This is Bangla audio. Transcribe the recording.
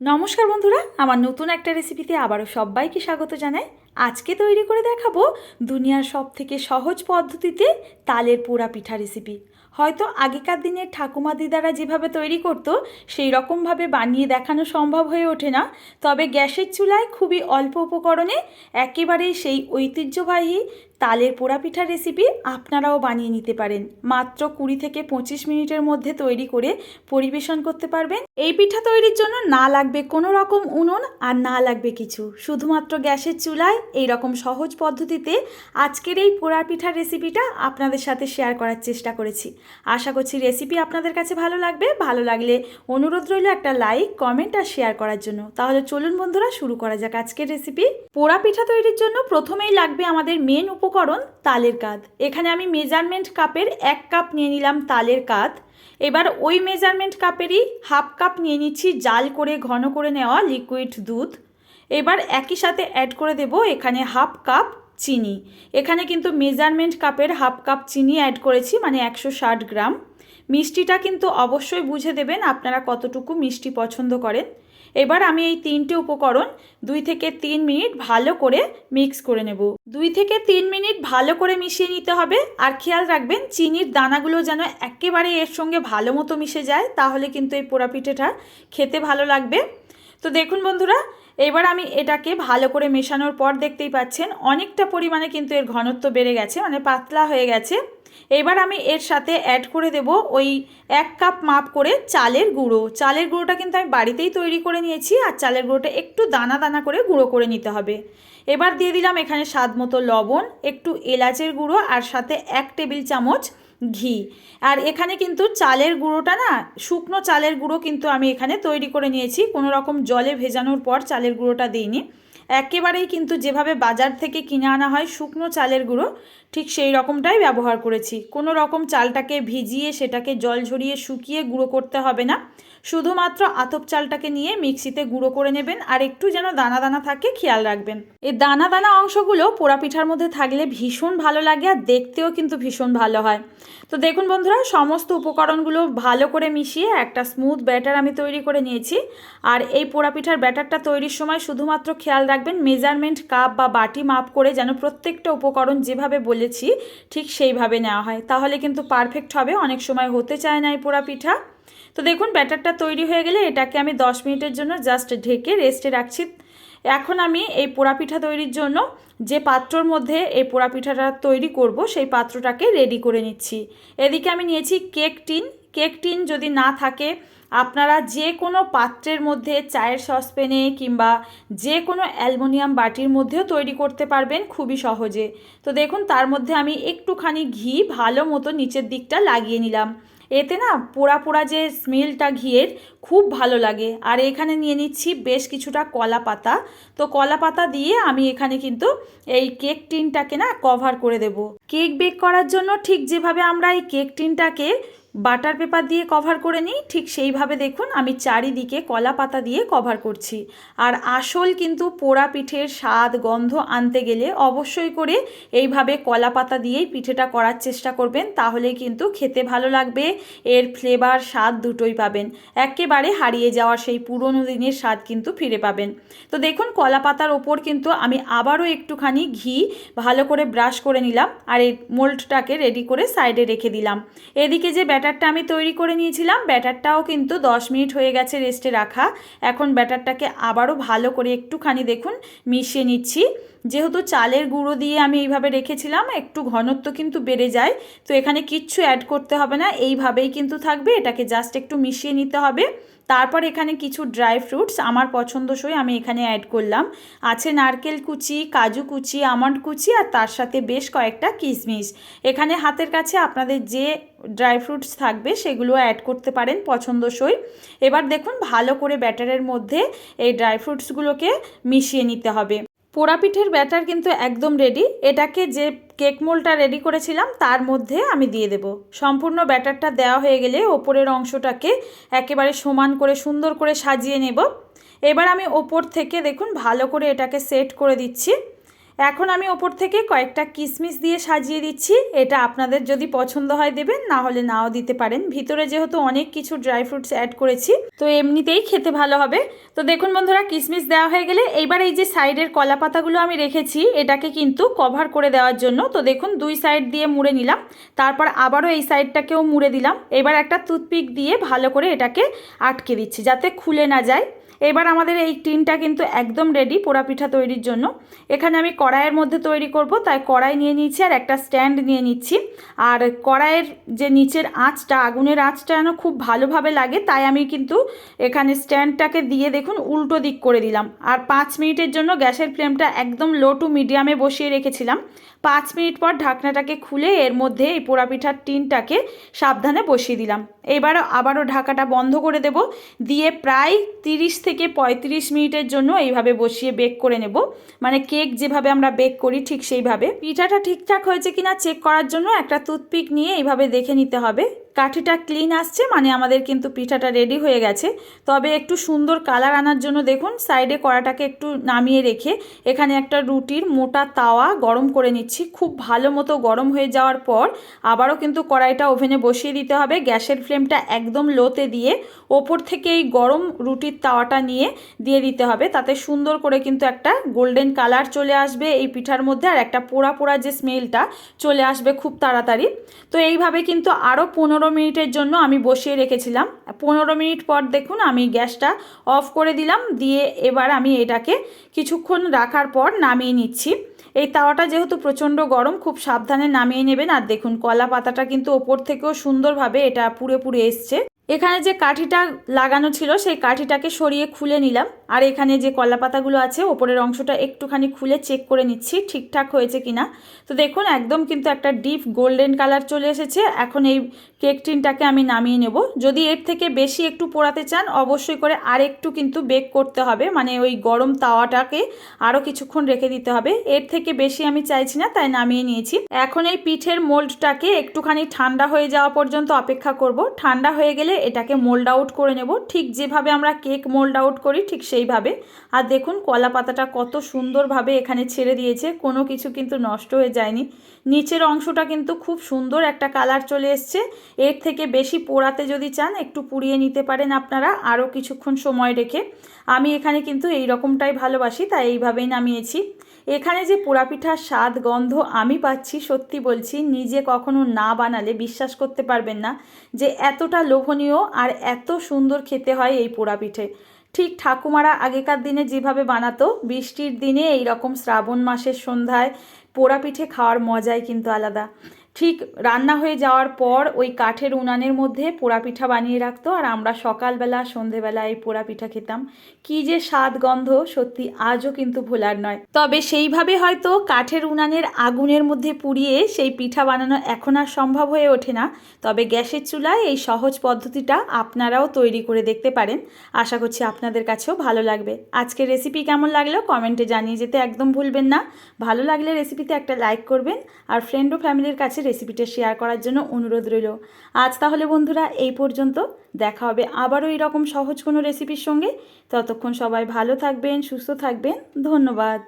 নমস্কার বন্ধুরা, আমার নতুন একটা রেসিপিতে আবারও সবাইকে স্বাগত জানাই। আজকে তৈরি করে দেখাবো দুনিয়ার সব থেকে সহজ পদ্ধতিতে তালের পোড়া পিঠা রেসিপি হয়তো আগেকার দিনের ঠাকুমা দিদারা যেভাবে তৈরি করতো, সেই রকমভাবে বানিয়ে দেখানো সম্ভব হয়ে ওঠে না। তবে গ্যাসের চুলায় খুবই অল্প উপকরণে একেবারে সেই ঐতিহ্যবাহী তালের পোড়া পিঠার রেসিপি আপনারাও বানিয়ে নিতে পারেন। মাত্র কুড়ি থেকে পঁচিশ মিনিটের মধ্যে তৈরি করে পরিবেশন করতে পারবেন। এই পিঠা তৈরির জন্য না লাগবে কোনো রকম উনুন আর না লাগবে কিছু। শুধুমাত্র গ্যাসের চুলায় এই রকম সহজ পদ্ধতিতে আজকের এই পোড়া পিঠার রেসিপিটা আপনাদের সাথে শেয়ার করার চেষ্টা করেছি। আশা করছি রেসিপি আপনাদের কাছে ভালো লাগবে। ভালো লাগলে অনুরোধ রইল একটা লাইক কমেন্ট আর শেয়ার করার জন্য। তাহলে চলুন বন্ধুরা, শুরু করা যাক আজকের রেসিপি পোড়া পিঠা তৈরির জন্য প্রথমেই লাগবে আমাদের মেন উপকরণ তালের কাদ এখানে আমি মেজারমেন্ট কাপের এক কাপ নিয়ে নিলাম তালের কাদ এবার ওই মেজারমেন্ট কাপেরই হাফ কাপ নিয়ে নিচ্ছি জাল করে, ঘন করে নেওয়া লিকুইড দুধ। এবার একই সাথে অ্যাড করে দেব এখানে হাফ কাপ চিনি। এখানে কিন্তু মেজারমেন্ট কাপের হাফ কাপ চিনি অ্যাড করেছি মানে একশো ষাট গ্রাম। মিষ্টিটা কিন্তু অবশ্যই বুঝে দেবেন আপনারা কতটুকু মিষ্টি পছন্দ করেন। এবার আমি এই তিনটে উপকরণ দুই থেকে তিন মিনিট ভালো করে মিক্স করে নেব। দুই থেকে তিন মিনিট ভালো করে মিশিয়ে নিতে হবে আর খেয়াল রাখবেন চিনির দানাগুলো যেন একেবারে এর সঙ্গে ভালো মতো মিশে যায়, তাহলে কিন্তু এই পোড়া পিঠেটা খেতে ভালো লাগবে। তো দেখুন বন্ধুরা, এবার আমি এটাকে ভালো করে মেশানোর পর দেখতেই পাচ্ছেন অনেকটা পরিমাণে কিন্তু এর ঘনত্ব বেড়ে গেছে মানে পাতলা হয়ে গেছে। এবার আমি এর সাথে অ্যাড করে দেব ওই এক কাপ মাপ করে চালের গুঁড়ো। চালের গুঁড়োটা কিন্তু আমি বাড়িতেই তৈরি করে নিয়েছি আর চালের গুঁড়োটা একটু দানা দানা করে গুঁড়ো করে নিতে হবে। এবার দিয়ে দিলাম এখানে স্বাদ মতো লবণ, একটু এলাচের গুঁড়ো আর সাথে এক টেবিল চামচ ঘি। আর এখানে কিন্তু চালের গুঁড়োটা না, শুকনো চালের গুঁড়ো কিন্তু আমি এখানে তৈরি করে নিয়েছি। কোনো রকম জলে ভেজানোর পর চালের গুঁড়োটা দিইনি। একেবারেই কিন্তু যেভাবে বাজার থেকে কিনে আনা হয় শুকনো চালের গুঁড়ো ঠিক সেই রকমটাই ব্যবহার করেছি। কোনো রকম চালটাকে ভিজিয়ে সেটাকে জল ঝরিয়ে শুকিয়ে গুঁড়ো করতে হবে না। শুধুমাত্র আতপ চালটাকে নিয়ে মিক্সিতে গুঁড়ো করে নেবেন আর একটু যেন দানা দানা থাকে খেয়াল রাখবেন। এই দানা দানা অংশগুলো পোড়া পিঠার মধ্যে থাকলে ভীষণ ভালো লাগে আর দেখতেও কিন্তু ভীষণ ভালো হয়। তো দেখুন বন্ধুরা, সমস্ত উপকরণগুলো ভালো করে মিশিয়ে একটা স্মুথ ব্যাটার আমি তৈরি করে নিয়েছি। আর এই পোড়া পিঠার ব্যাটারটা তৈরির সময় শুধুমাত্র খেয়াল রাখবেন মেজারমেন্ট কাপ বা বাটি মাপ করে যেন প্রত্যেকটা উপকরণ যেভাবে বলেছি, ঠিক সেইভাবে নেওয়া হয়। তাহলে কিন্তু পারফেক্ট হবে, অনেক সময় হতে চায় না এই পোড়া পিঠা। তো দেখুন, ব্যাটারটা তৈরি হয়ে গেলে এটাকে আমি 10 মিনিটের জন্য জাস্ট ঢেকে রেস্টে রাখছি। এখন আমি এই পোড়া পিঠা তৈরির জন্য যে পাত্রর মধ্যে এই পোড়া পিঠাটা তৈরি করব, সেই পাত্রটাকে রেডি করে নিচ্ছি। এদিকে আমি নিয়েছি কেক টিন কেক টিন যদি না থাকে, আপনারা যে কোনো পাত্রের মধ্যে চায়ের সসপ্যানে কিংবা যে কোনো অ্যালমোনিয়াম বাটির মধ্যেও তৈরি করতে পারবেন খুবই সহজে। তো দেখুন, তার মধ্যে আমি একটুখানি ঘি ভালো মতো নিচের দিকটা লাগিয়ে নিলাম। এতে না পোড়া পোড়া যে স্মেলটা ঘিয়ের খুব ভালো লাগে। আর এখানে নিয়ে নিচ্ছি বেশ কিছুটা কলা পাতা। তো কলা পাতা দিয়ে আমি এখানে কিন্তু এই কেক টিনটাকে না কভার করে দেব। কেক বেক করার জন্য ঠিক যেভাবে আমরা এই কেক টিনটাকে বাটার পেপার দিয়ে কভার করে নিই, ঠিক সেইভাবে দেখুন আমি চারিদিকে কলা পাতা দিয়ে কভার করছি। আর আসল কিন্তু পোড়া পিঠের স্বাদ, গন্ধ আনতে গেলে অবশ্যই করে এইভাবে কলা পাতা দিয়েই পিঠেটা করার চেষ্টা করবেন তাহলে কিন্তু খেতে ভালো লাগবে, এর ফ্লেভার স্বাদ দুটোই পাবেন। একেবারে হারিয়ে যাওয়া সেই পুরনো দিনের স্বাদ কিন্তু ফিরে পাবেন। তো দেখুন কলা পাতার ওপর কিন্তু আমি আবারও একটুখানি ঘি ভালো করে ব্রাশ করে নিলাম, আর এই মোল্ডটাকে রেডি করে সাইডে রেখে দিলাম। এদিকে যে ব্যাটারটা আমি তৈরি করে নিয়েছিলাম। ব্যাটারটাও কিন্তু 10 মিনিট হয়ে গেছে রেস্টে রাখা। এখন ব্যাটারটাকে আবারও ভালো করে একটুখানি দেখুন, মিশিয়ে নিচ্ছি। যেহেতু চালের গুঁড়ো দিয়ে আমি এইভাবে রেখেছিলাম, একটু ঘনত্ব কিন্তু বেড়ে যায়। তো এখানে কিচ্ছু অ্যাড করতে হবে না। এইভাবেই কিন্তু থাকবে। এটাকে জাস্ট একটু মিশিয়ে নিতে হবে। তারপর এখানে কিছু ড্রাই ফ্রুটস আমার পছন্দসই আমি এখানে অ্যাড করলাম। আছে নারকেল কুচি, কাজু কুচি, আমন্ড কুচি আর তার সাথে বেশ কয়েকটা কিশমিশ এখানে হাতের কাছে আপনাদের যে ড্রাই ফ্রুটস থাকবে সেগুলো অ্যাড করতে পারেন পছন্দসই। এবার দেখুন ভালো করে ব্যাটারের মধ্যে এই ড্রাই ফ্রুটসগুলোকে মিশিয়ে নিতে হবে। পোড়া পিঠের ব্যাটার কিন্তু একদম রেডি এটাকে যে কেক মোলটা রেডি করেছিলাম, তার মধ্যে আমি দিয়ে দেব। সম্পূর্ণ ব্যাটারটা দেওয়া হয়ে গেলে ওপরের অংশটাকে একেবারে সমান করে, সুন্দর করে সাজিয়ে নেব। এবার আমি ওপর থেকে দেখুন, ভালো করে এটাকে সেট করে দিচ্ছি। এখন আমি ওপর থেকে কয়েকটা কিশমিশ দিয়ে সাজিয়ে দিচ্ছি। এটা আপনাদের যদি পছন্দ হয় দেবেন, না হলে নাও দিতে পারেন। ভিতরে যেহেতু অনেক কিছু ড্রাই ফ্রুটস অ্যাড করেছি, তো এমনিতেই খেতে ভালো হবে। তো দেখুন বন্ধুরা কিশমিশ দেওয়া হয়ে গেলে এইবার এই যে সাইডের কলা পাতাগুলো আমি রেখেছি, এটাকে কিন্তু কভার করে দেওয়ার জন্য। তো দেখুন, দুই সাইড দিয়ে মুড়ে নিলাম। তারপর আবারও এই সাইডটাকেও মুড়ে দিলাম। এবার একটা টুথপিক দিয়ে ভালো করে এটাকে আটকে দিচ্ছি, যাতে খুলে না যায়। এবার আমাদের এই টিনটা কিন্তু একদম রেডি পোড়া পিঠা তৈরির জন্য। এখানে আমি কড়াইয়ের মধ্যে তৈরি করব, তাই কড়াই নিয়ে নিচ্ছি আর একটা স্ট্যান্ড নিয়ে নিচ্ছি। আর কড়াইয়ের যে নিচের আঁচটা, আগুনের আঁচটা যেন খুব ভালোভাবে লাগে, তাই আমি কিন্তু এখানে স্ট্যান্ডটাকে দিয়ে দেখুন উল্টো দিক করে দিলাম। আর পাঁচ মিনিটের জন্য গ্যাসের ফ্লেমটা একদম লো টু মিডিয়ামে বসিয়ে রেখেছিলাম। পাঁচ মিনিট পর ঢাকনাটাকে খুলে এর মধ্যে এই পোড়া পিঠার টিনটাকে সাবধানে বসিয়ে দিলাম। এবার আবারও ঢাকাটা বন্ধ করে দেব। দিয়ে প্রায় তিরিশ থেকে পঁয়ত্রিশ মিনিটের জন্য এইভাবে বসিয়ে বেক করে নেব। মানে কেক যেভাবে আমরা বেক করি ঠিক সেইভাবে। পিঠাটা ঠিকঠাক হয়েছে কিনা চেক করার জন্য একটা টুথপিক নিয়ে এইভাবে দেখে নিতে হবে। কাঠিটা ক্লিন আসছে মানে আমাদের কিন্তু পিঠাটা রেডি হয়ে গেছে। তবে একটু সুন্দর কালার আনার জন্য দেখুন সাইডে কড়াটাকে একটু নামিয়ে রেখে এখানে একটা রুটির মোটা তাওয়া গরম করে নিচ্ছি। খুব ভালো মতো গরম হয়ে যাওয়ার পর আবারও কিন্তু কড়াইটা ওভেনে বসিয়ে দিতে হবে। গ্যাসের ফ্লেমটা একদম লোতে দিয়ে ওপর থেকে এই গরম রুটির তাওয়াটা নিয়ে দিয়ে দিতে হবে। তাতে সুন্দর করে কিন্তু একটা গোল্ডেন কালার চলে আসবে এই পিঠার মধ্যে আর একটা পোড়া পোড়া যে স্মেলটা চলে আসবে খুব তাড়াতাড়ি। তো এইভাবে কিন্তু আরও পনেরো মিনিটের জন্য আমি বসিয়ে রেখেছিলাম। পনেরো মিনিট পর দেখুন আমি গ্যাসটা অফ করে দিলাম, দিয়ে এবার আমি এটাকে কিছুক্ষণ রাখার পর নামিয়ে নিচ্ছি। এই তাওয়াটা যেহেতু প্রচণ্ড গরম, খুব সাবধানে নামিয়ে নেবেন। আর দেখুন, কলা পাতাটা কিন্তু ওপর থেকেও সুন্দরভাবে এটা পুড়ে পুড়ে এসছে। এখানে যে কাঠিটা লাগানো ছিল, সেই কাঠিটাকে সরিয়ে খুলে নিলাম। আর এখানে যে কলা পাতাগুলো আছে, ওপরের অংশটা একটুখানি খুলে চেক করে নিচ্ছি, ঠিকঠাক হয়েছে কিনা। তো দেখুন, একদম কিন্তু একটা ডিপ গোল্ডেন কালার চলে এসেছে। এখন এই কেক টিনটাকে আমি নামিয়ে নেব। যদি এর থেকে বেশি একটু পোড়াতে চান, অবশ্যই করে আর একটু কিন্তু বেক করতে হবে। মানে ওই গরম তাওয়াটাকে আরও কিছুক্ষণ রেখে দিতে হবে। এর থেকে বেশি আমি চাইছি না, তাই নামিয়ে নিয়েছি। এখন এই পিঠের মোল্ডটাকে একটুখানি ঠান্ডা হয়ে যাওয়া পর্যন্ত অপেক্ষা করব। ঠান্ডা হয়ে গেলে এটাকে মোল্ড আউট করে নেব। ঠিক যেভাবে আমরা কেক মোল্ড আউট করি, ঠিক সেইভাবে। আর দেখুন, কলা পাতাটা কত সুন্দরভাবে এখানে ছেড়ে দিয়েছে। কোনো কিছু কিন্তু নষ্ট হয়ে যায়নি। নিচের অংশটা কিন্তু খুব সুন্দর একটা কালার চলে এসছে। এর থেকে বেশি পোড়াতে যদি চান, একটু পুড়িয়ে নিতে পারেন আপনারা আরও কিছুক্ষণ সময় রেখে। আমি এখানে কিন্তু এই রকমটাই ভালোবাসি, তাই এইভাবেই নামিয়েছি। এখানে যে পোড়া পিঠার স্বাদ, গন্ধ আমি পাচ্ছি, সত্যি বলছি, নিজে কখনো না বানালে বিশ্বাস করতে পারবেন না যে এতটা লোভনীয় আর এত সুন্দর খেতে হয় এই পোড়াপিঠে। ঠিক ঠাকুমারা আগেকার দিনে যেভাবে বানাতো, বৃষ্টির দিনে এই রকম শ্রাবণ মাসের সন্ধ্যায় পোড়াপিঠে খাওয়ার মজাই কিন্তু আলাদা। ঠিক রান্না হয়ে যাওয়ার পর ওই কাঠের উনানের মধ্যে পোড়া পিঠা বানিয়ে রাখতো আর আমরা সকালবেলা সন্ধেবেলা এই পোড়া পিঠা খেতাম। কি যে স্বাদ গন্ধ, সত্যি আজও কিন্তু ভোলার নয়। তবে সেইভাবে হয়তো কাঠের উনানের আগুনের মধ্যে পুড়িয়ে সেই পিঠা বানানো এখন আর সম্ভব হয়ে ওঠে না। তবে গ্যাসের চুলায় এই সহজ পদ্ধতিটা আপনারাও তৈরি করে দেখতে পারেন। আশা করছি আপনাদের কাছেও ভালো লাগবে। আজকের রেসিপি কেমন লাগল কমেন্টে জানিয়ে যেতে একদম ভুলবেন না। ভালো লাগলে রেসিপিতে একটা লাইক করবেন আর ফ্রেন্ড ও ফ্যামিলির কাছে রেসিপিটা শেয়ার করার জন্য অনুরোধ রইল। আজ তাহলে বন্ধুরা এই পর্যন্ত। দেখা হবে আবারও এরকম সহজ কোনো রেসিপির সঙ্গে। ততক্ষণ সবাই ভালো থাকবেন, সুস্থ থাকবেন। ধন্যবাদ।